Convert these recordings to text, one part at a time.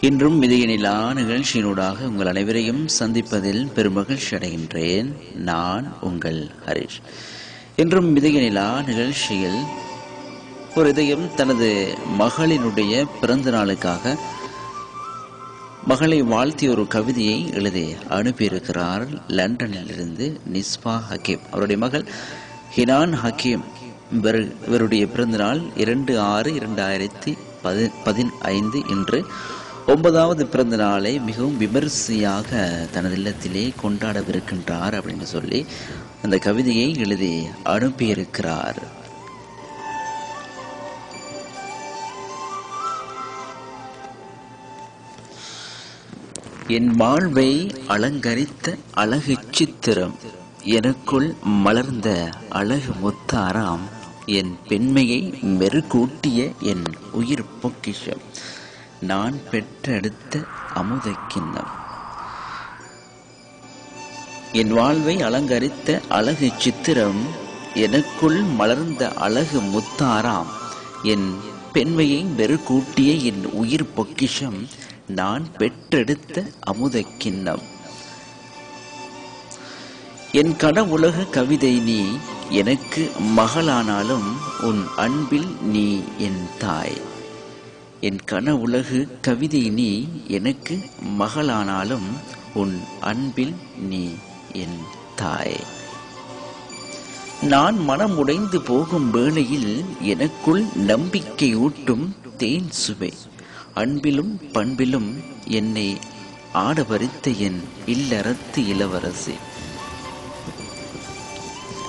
இன்றும் நிலா நிகழ்ச்சியினூடாக உங்கள் அனைவரையும் சந்திப்பதில் பெருமகிழ்ச்சி அடைகின்றேன். நான் உங்கள் ஹரிஷ். இன்றும் நிலா நிகழ்ச்சியில் ஒரு இதயம் தனது மகளினுடைய பிறந்த நாளுக்காக மகளை வாழ்த்தி ஒரு கவிதையை எழுதி அனுப்பியிருக்கிறார். லண்டனில் இருந்து நிஸ்பா ஹக்கீம். அவருடைய மகள் ஹினான் ஹக்கீம். இவர் இவருடைய பிறந்தநாள் இரண்டு ஆறு இரண்டாயிரத்தி பதி பதினைந்து இன்று ஒன்பதாவது பிறந்த நாளை மிகவும் விமரிசையாக தனது இல்லத்திலே கொண்டாடவிருக்கின்றார் அப்படின்னு சொல்லி அந்த கவிதையை எழுதி அனுப்பியிருக்கிறார். என் வாழ்வை அலங்கரித்த அழகு சித்திரம் எனக்குள் மலர்ந்த அழகு முத்தாராம் என் பெண்மையை மெருகூட்டிய என் உயிர் பொக்கிஷம். நான் பெற்றெடுத்த அமுத கிண்ணம் என் வாழ்வை அலங்கரித்த அழகு சித்திரம் எனக்குள் மலர்ந்த அழகு முத்தாராம். என் பெண்மையை மெருகூட்டிய என் உயிர் பொக்கிஷம் நான் பெற்றெடுத்த அமுத கிண்ணம் என் கனவுலக கவிதை நீ எனக்கு மகளானாலும் உன் அன்பில் நீ என் தாய். என் கனவுலகு கவிதை நீ எனக்கு மகளானாலும் உன் அன்பில் நீ என் தாய். நான் மனம் உடைந்து போகும் வேளையில் எனக்குள் நம்பிக்கை ஊட்டும் தேன் சுவை. அன்பிலும் பண்பிலும் என்னை ஆடவரித்த என் இல்லறத்து இளவரசி.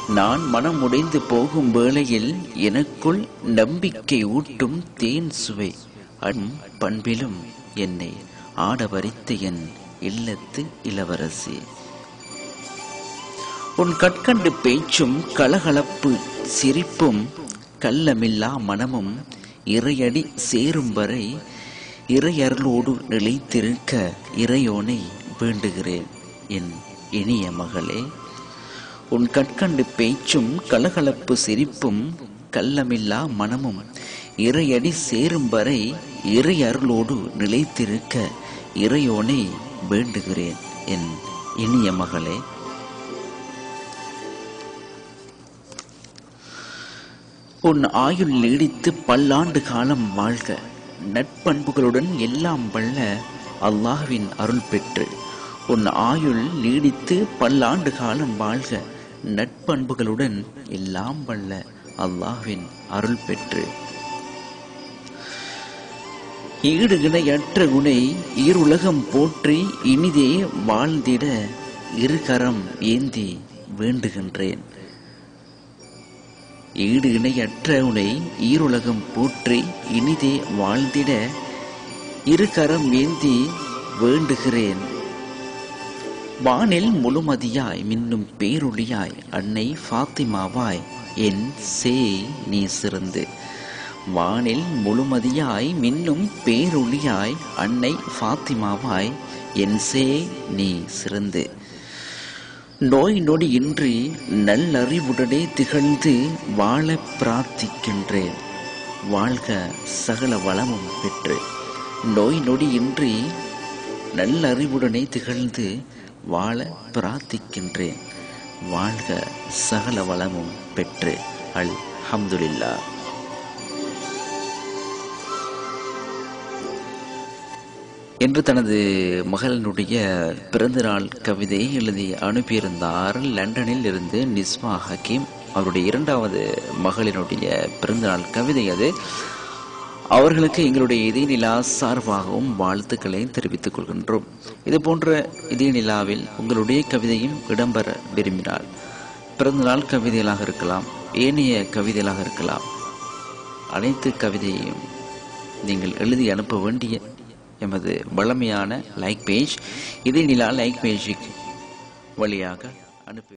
நான் மனம் உடைந்து போகும் வேளையில் எனக்குள் நம்பிக்கை ஊட்டும் தேன் சுவை. அன் பண்பிலும் என்னை ஆடவரித்த என் இல்லத்து இளவரசி. உன் கற்கண்டு பேச்சும் கலகலப்பு சிரிப்பும் கள்ளமில்லா மனமும் இறையடி சேரும் வரை இறையருளோடு நிலைத்திருக்க இறையோனை வேண்டுகிறேன் என் இனிய மகளே. உன் கற்கண்டு பேச்சும் கலகலப்பு சிரிப்பும் கள்ளமில்லா மனமும் இறையடி சேரும் வரை இறை அருளோடு நிலைத்திருக்க இறையோனை வேண்டுகிறேன் என் இனிய மகளே. உன் ஆயுள் நீடித்து பல்லாண்டு காலம் வாழ்க. நட்பண்புகளுடன் எல்லாம் வல்ல அல்லாஹ்வின் அருள் பெற்று. உன் ஆயுள் நீடித்து பல்லாண்டு காலம் வாழ்க. நட்பண்புகளுடன் எல்லாம் வல்ல அல்லாஹ்வின் அருள் பெற்று. ஈடு இணையற்ற குணை ஈருலகம் போற்றி இனிதே வாழ்ந்திட இருகரம் ஏந்தி வேண்டுகின்றேன். ஈடு இணையற்ற உனை ஈருலகம் போற்றி இனிதே வாழ்ந்திட இருகரம் ஏந்தி வேண்டுகிறேன். வானில் முழுமதியாய் மின்னும் பேரொளியாய் அன்னை ஃபாத்திமாவாய் என் சே நீ சிறந்து. வானில் முழுமதியாய் மின்னும் பேரொளியாய் அன்னை ஃபாத்திமாவாய் என் சே நீ சிறந்து. நோய் நொடி இன்றி நல்லறிவுடனே திகழ்ந்து வாழ பிரார்த்திக்கின்றேன். வாழ்க சகல வளமும் பெற்று. நோய் நொடி இன்றி நல்லறிவுடனே திகழ்ந்து வாழ பிரார்த்திக்கின்றேன். வாழ்க சகல வளமும் பெற்று அல் ஹம்துலில்லா. என்று தனது மகளினுடைய பிறந்தநாள் கவிதையை எழுதி அனுப்பியிருந்தார். லண்டனில் இருந்து நிஸ்மா ஹக்கீம் அவருடைய இரண்டாவது மகளினுடைய பிறந்தநாள் கவிதை அது. அவர்களுக்கு எங்களுடைய இதய நிலா சார்பாகவும் வாழ்த்துக்களை தெரிவித்துக் கொள்கின்றோம். இது போன்ற இதய நிலாவில் உங்களுடைய கவிதையும் இடம்பெற விரும்பினால் பிறந்தநாள் கவிதைகளாக இருக்கலாம் ஏனைய கவிதைகளாக இருக்கலாம் அனைத்து கவிதையையும் நீங்கள் எழுதி அனுப்ப வேண்டிய எமது வளமையான லைக் பேஜ் இதயநிலா லைக் பேஜுக்கு வழியாக அனுப்பி